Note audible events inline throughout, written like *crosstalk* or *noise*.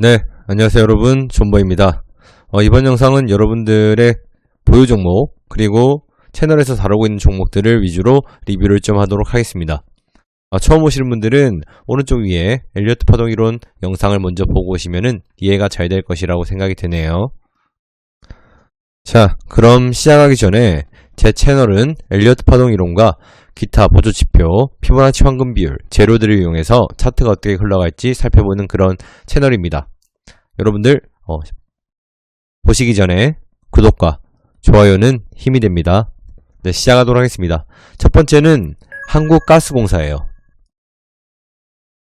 네, 안녕하세요 여러분, 존버입니다. 어, 이번 영상은 여러분들의 보유 종목, 그리고 채널에서 다루고 있는 종목들을 위주로 리뷰를 좀 하도록 하겠습니다. 아, 처음 오시는 분들은 오른쪽 위에 엘리어트 파동 이론 영상을 먼저 보고 오시면은 이해가 잘 될 것이라고 생각이 드네요. 자, 그럼 시작하기 전에 제 채널은 엘리어트 파동 이론과 기타 보조 지표, 피보나치 황금 비율, 재료들을 이용해서 차트가 어떻게 흘러갈지 살펴보는 그런 채널입니다. 여러분들 어, 보시기 전에 구독과 좋아요는 힘이 됩니다. 네, 시작하도록 하겠습니다. 첫 번째는 한국가스공사예요.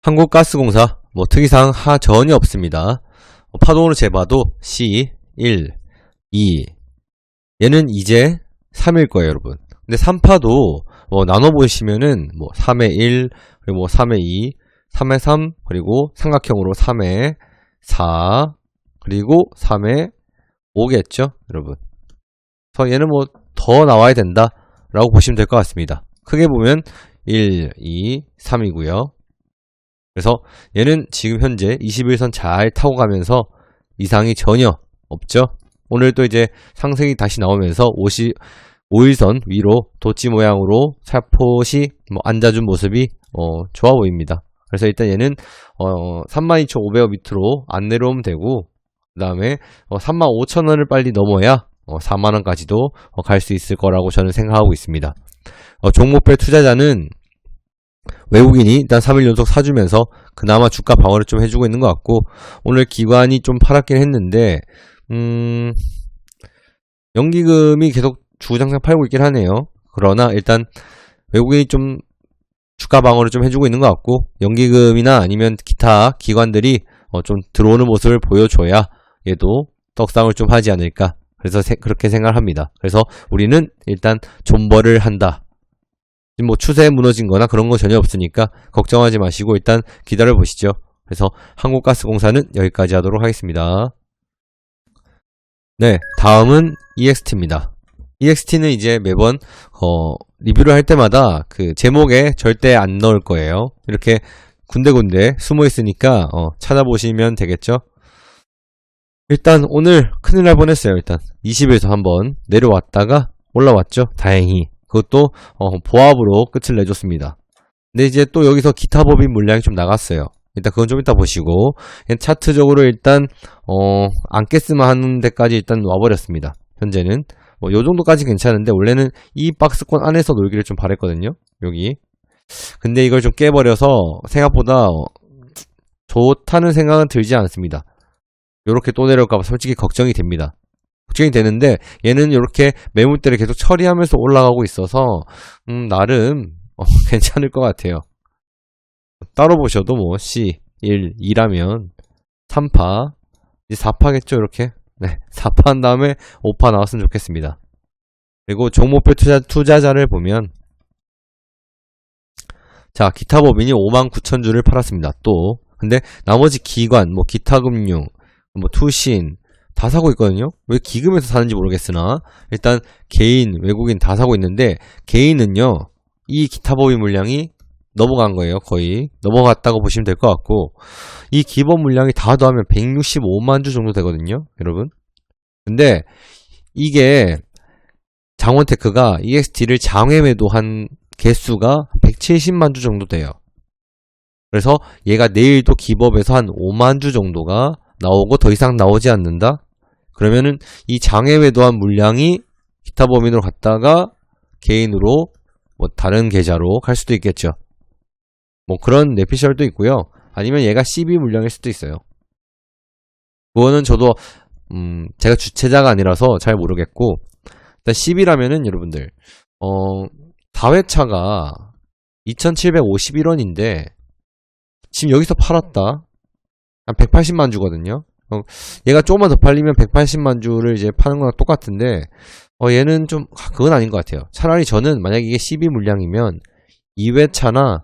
한국가스공사 뭐 특이사항 하 전혀 없습니다. 어, 파동으로 재봐도 C 1, 2 얘는 이제 3일 거예요, 여러분. 근데 3파도 뭐 나눠보시면은 뭐 3의 1, 그리고 뭐 3의 2, 3의 3, 그리고 삼각형으로 3의 4, 그리고 3의 5겠죠, 여러분. 그래서 얘는 뭐 더 나와야 된다 라고 보시면 될 것 같습니다. 크게 보면 1, 2, 3이고요. 그래서 얘는 지금 현재 21선 잘 타고 가면서 이상이 전혀 없죠. 오늘 또 이제 상승이 다시 나오면서 50, 5일선 위로 도치 모양으로 살포시 뭐 앉아준 모습이 어, 좋아 보입니다. 그래서 일단 얘는 어, 32,500원 밑으로 안 내려오면 되고 그 다음에 어, 35,000원을 빨리 넘어야 어, 4만원까지도 어, 갈 수 있을 거라고 저는 생각하고 있습니다. 어, 종목별 투자자는 외국인이 일단 3일 연속 사주면서 그나마 주가 방어를 좀 해주고 있는 것 같고 오늘 기관이 좀 팔았긴 했는데 음 연기금이 계속 주장상 팔고 있긴 하네요. 그러나 일단 외국인이 좀 주가 방어를 좀 해주고 있는 것 같고 연기금이나 아니면 기타 기관들이 어, 좀 들어오는 모습을 보여줘야 얘도 떡상을 좀 하지 않을까 그래서 세- 그렇게 생각합니다. 그래서 우리는 일단 존버를 한다. 뭐 추세에 무너진 거나 그런 거 전혀 없으니까 걱정하지 마시고 일단 기다려 보시죠. 그래서 한국가스공사는 여기까지 하도록 하겠습니다. 네, 다음은 EXT입니다. EXT는 이제 매번 어, 리뷰를 할 때마다 그 제목에 절대 안 넣을 거예요. 이렇게 군데군데 숨어 있으니까 어, 찾아보시면 되겠죠. 일단 오늘 큰일 날 뻔했어요. 일단 20에서 한번 내려왔다가 올라왔죠. 다행히 그것도 어, 보합으로 끝을 내줬습니다. 근데 이제 또 여기서 기타 법인 물량이 좀 나갔어요. 일단 그건 좀 이따 보시고 차트적으로 일단 어, 안 깼으면 하는 데까지 일단 와버렸습니다. 현재는 뭐 요 정도까지 괜찮은데 원래는 이 박스권 안에서 놀기를 좀 바랬거든요. 여기. 근데 이걸 좀 깨버려서 생각보다 어, 좋다는 생각은 들지 않습니다. 요렇게 또 내려올까봐 솔직히 걱정이 됩니다. 걱정이 되는데 얘는 이렇게 매물대를 계속 처리하면서 올라가고 있어서 음, 나름 어, *laughs* 괜찮을 것 같아요. 따로 보셔도 뭐 C 1, 2라면 3파 이제 4파겠죠 이렇게 네 4파 한 다음에 5파 나왔으면 좋겠습니다. 그리고 종목별 투자, 투자자를 보면 자 기타 법인이 5만 9천 주를 팔았습니다. 또 근데 나머지 기관 뭐 기타금융 뭐 투신 다 사고 있거든요. 왜 기금에서 사는지 모르겠으나 일단 개인 외국인 다 사고 있는데 개인은요 이 기타 법인 물량이 넘어간 거예요. 거의 넘어갔다고 보시면 될 것 같고 이 기본 물량이 다 더하면 165만 주 정도 되거든요. 여러분. 근데 이게 장원테크가 EXT를 장외 매도한 개수가 170만 주 정도 돼요. 그래서 얘가 내일도 기법에서 한 5만 주 정도가 나오고 더 이상 나오지 않는다? 그러면은 이 장외 매도한 물량이 기타 범인으로 갔다가 개인으로 뭐 다른 계좌로 갈 수도 있겠죠. 뭐 그런 내피셜도 있고요. 아니면 얘가 CB 물량일 수도 있어요. 그거는 저도 음 제가 주체자가 아니라서 잘 모르겠고 일단 10이라면은 여러분들 어 4회차가 2751원인데 지금 여기서 팔았다 한 180만 주거든요 어, 얘가 조금만 더 팔리면 180만 주를 이제 파는 거랑 똑같은데 어 얘는 좀 아, 그건 아닌 것 같아요 차라리 저는 만약 이게 12 물량이면 2회차나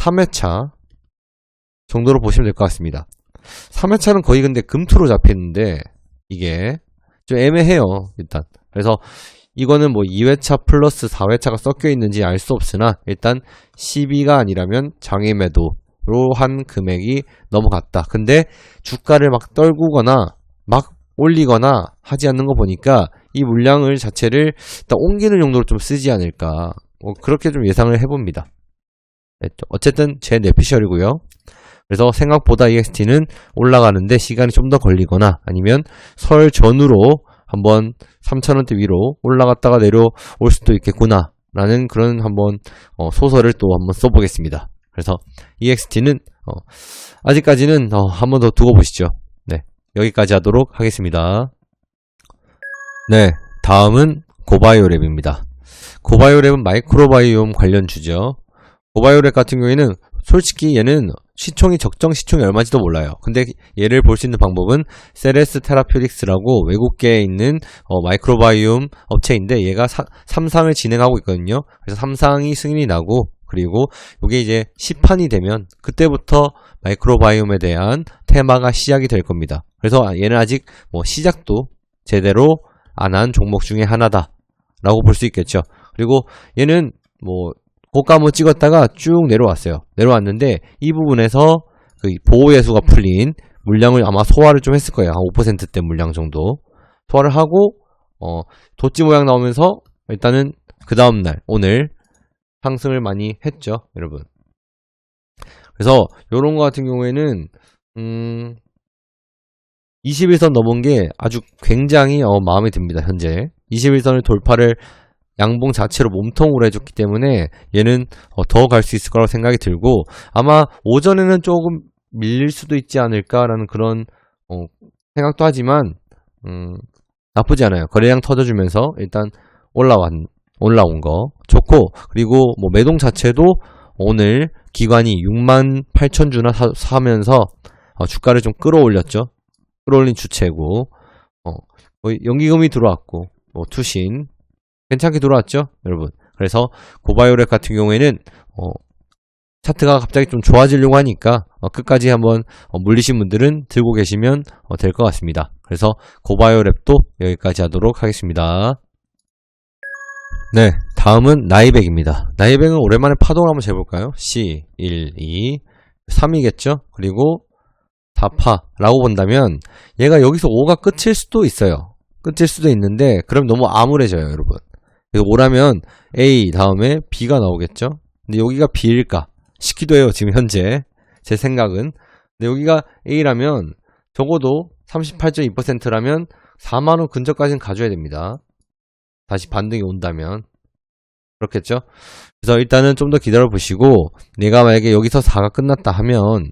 3회차 정도로 보시면 될 것 같습니다 3회차는 거의 근데 금투로 잡혔는데 이게 좀 애매해요 일단 그래서 이거는 뭐 2회차 플러스 4회차가 섞여 있는지 알 수 없으나 일단 12가 아니라면 장애매도 한 금액이 넘어갔다. 근데 주가를 막 떨구거나 막 올리거나 하지 않는 거 보니까 이 물량을 자체를 일단 옮기는 용도로 좀 쓰지 않을까. 뭐 그렇게 좀 예상을 해봅니다. 네, 어쨌든 제 내피셜이고요. 그래서 생각보다 EXT는 올라가는데 시간이 좀 더 걸리거나 아니면 설 전후로 한번 3,000원대 위로 올라갔다가 내려올 수도 있겠구나 라는 그런 한번 어, 소설을 또 한번 써보겠습니다. 그래서 EXT는 어, 아직까지는 어, 한번 더 두고 보시죠. 네, 여기까지 하도록 하겠습니다. 네, 다음은 고바이오랩입니다. 고바이오랩은 마이크로바이옴 관련 주죠. 고바이오랩 같은 경우에는 솔직히 얘는 시총이 적정 시총이 얼마인지도 몰라요. 근데 얘를 볼 수 있는 방법은 세레스 테라퓨틱스라고 외국계에 있는 어, 마이크로바이옴 업체인데 얘가 사, 3상을 진행하고 있거든요. 그래서 3상이 승인이 나고 그리고 이게 이제 시판이 되면 그때부터 마이크로바이옴에 대한 테마가 시작이 될 겁니다. 그래서 얘는 아직 뭐 시작도 제대로 안 한 종목 중에 하나다. 라고 볼 수 있겠죠. 그리고 얘는 뭐 고가 한번 찍었다가 쭉 내려왔어요. 내려왔는데 이 부분에서 그 보호 예수가 풀린 물량을 아마 소화를 좀 했을 거예요. 한 5%대 물량 정도 소화를 하고 어 도치 모양 나오면서 일단은 그 다음 날 오늘 상승을 많이 했죠, 여러분. 그래서 요런 거 같은 경우에는 음 21선 넘은 게 아주 굉장히 어, 마음에 듭니다, 현재. 21선을 돌파를 양봉 자체로 몸통으로 해줬기 때문에 얘는 어, 더갈 수 있을 거라고 생각이 들고 아마 오전에는 조금 밀릴 수도 있지 않을까라는 그런 어, 생각도 하지만 음, 나쁘지 않아요. 거래량 터져주면서 일단 올라왔 올라온 거 좋고 그리고 뭐 매동 자체도 오늘 기관이 6만 8천 주나 사, 사면서 어, 주가를 좀 끌어올렸죠. 끌어올린 주체고 어, 뭐 연기금이 들어왔고 뭐 투신 괜찮게 들어왔죠, 여러분. 그래서 고바이오렉 같은 경우에는 어, 차트가 갑자기 좀 좋아지려고 하니까 어, 끝까지 한번 어, 물리신 분들은 들고 계시면 어, 될 것 같습니다. 그래서 고바이오랩도 여기까지 하도록 하겠습니다. 네, 다음은 나이백입니다. 나이백은 오랜만에 파동을 한번 재볼까요? C, 1, 2, 3이겠죠? 그리고 4파라고 본다면 얘가 여기서 5가 끝일 수도 있어요. 끝일 수도 있는데 그럼 너무 암울해져요, 여러분. 이거 뭐라면 A 다음에 B가 나오겠죠? 근데 여기가 B일까 싶기도 해요, 지금 현재. 제 생각은. 근데 여기가 A라면 적어도 38.2%라면 4만원 근처까지는 가져야 됩니다. 다시 반등이 온다면. 그렇겠죠? 그래서 일단은 좀 더 기다려 보시고, 내가 만약에 여기서 4가 끝났다 하면,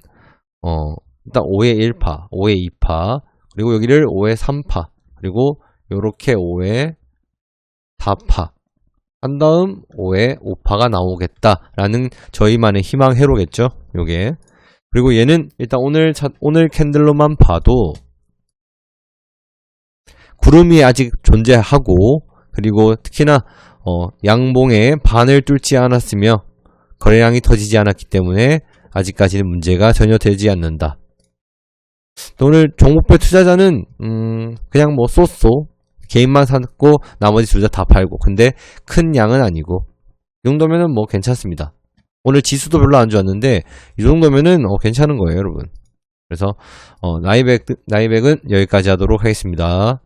어, 일단 5에 1파, 5에 2파, 그리고 여기를 5에 3파, 그리고 요렇게 5에 4파. 한 다음 5에 5파가 나오겠다라는 저희만의 희망 회로겠죠. 요게. 그리고 얘는 일단 오늘 차, 오늘 캔들로만 봐도 구름이 아직 존재하고 그리고 특히나 어, 양봉의 반을 뚫지 않았으며 거래량이 터지지 않았기 때문에 아직까지는 문제가 전혀 되지 않는다. 또 오늘 종목별 투자자는 음, 그냥 뭐 쏘쏘 개인만 샀고 나머지 둘다다 팔고 근데 큰 양은 아니고 이 정도면은 뭐 괜찮습니다. 오늘 지수도 별로 안 좋았는데 이 정도면은 어, 괜찮은 거예요, 여러분. 그래서 어, 나이백 나이백은 여기까지 하도록 하겠습니다.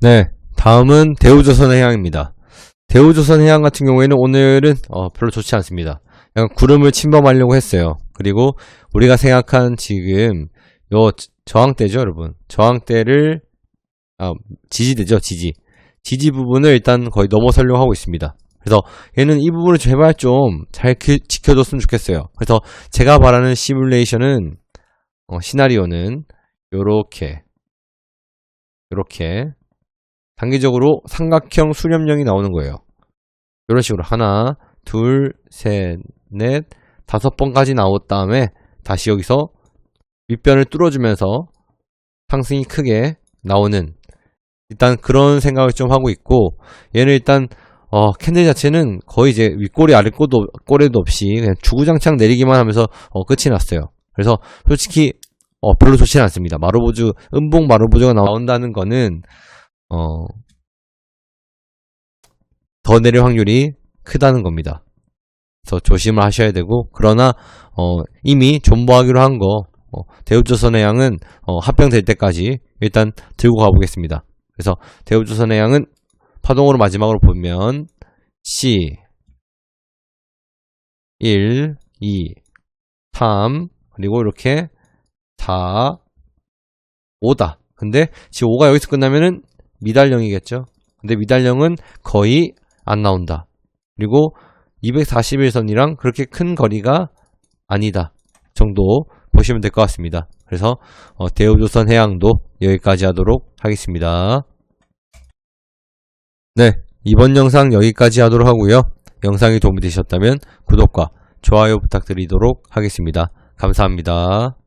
네, 다음은 대우조선해양입니다. 대우조선해양 같은 경우에는 오늘은 어, 별로 좋지 않습니다. 구름을 침범하려고 했어요. 그리고 우리가 생각한 지금 요 저항대죠, 여러분. 저항대를 아, 지지대죠, 지지. 지지 부분을 일단 거의 넘어서려고 하고 있습니다. 그래서 얘는 이 부분을 제발 좀 잘 지켜줬으면 좋겠어요. 그래서 제가 바라는 시뮬레이션은 어, 시나리오는 요렇게 요렇게 단기적으로 삼각형 수렴령이 나오는 거예요. 이런 식으로 하나, 둘, 셋, 넷, 다섯 번까지 나온 다음에 다시 여기서 윗변을 뚫어주면서 상승이 크게 나오는 일단 그런 생각을 좀 하고 있고 얘는 일단 어, 캔들 자체는 거의 이제 윗꼬리 아랫꼬도 꼬리도 없이 그냥 주구장창 내리기만 하면서 어, 끝이 났어요. 그래서 솔직히 어, 별로 좋지는 않습니다. 마루보주 음봉 마루보주가 나온다는 거는 어, 더 내릴 확률이 크다는 겁니다. 더 조심을 하셔야 되고 그러나 어, 이미 존버하기로 한 거 어, 대우조선의 양은 어, 합병될 때까지 일단 들고 가보겠습니다. 그래서 대우조선의 양은 파동으로 마지막으로 보면 C 1, 2, 3 그리고 이렇게 4, 5다. 근데 지금 5가 여기서 끝나면은 미달령이겠죠. 근데 미달령은 거의 안 나온다. 그리고 241선이랑 그렇게 큰 거리가 아니다 정도 보시면 될 것 같습니다. 그래서 어, 대우조선 해양도 여기까지 하도록 하겠습니다. 네, 이번 영상 여기까지 하도록 하고요. 영상이 도움이 되셨다면 구독과 좋아요 부탁드리도록 하겠습니다. 감사합니다.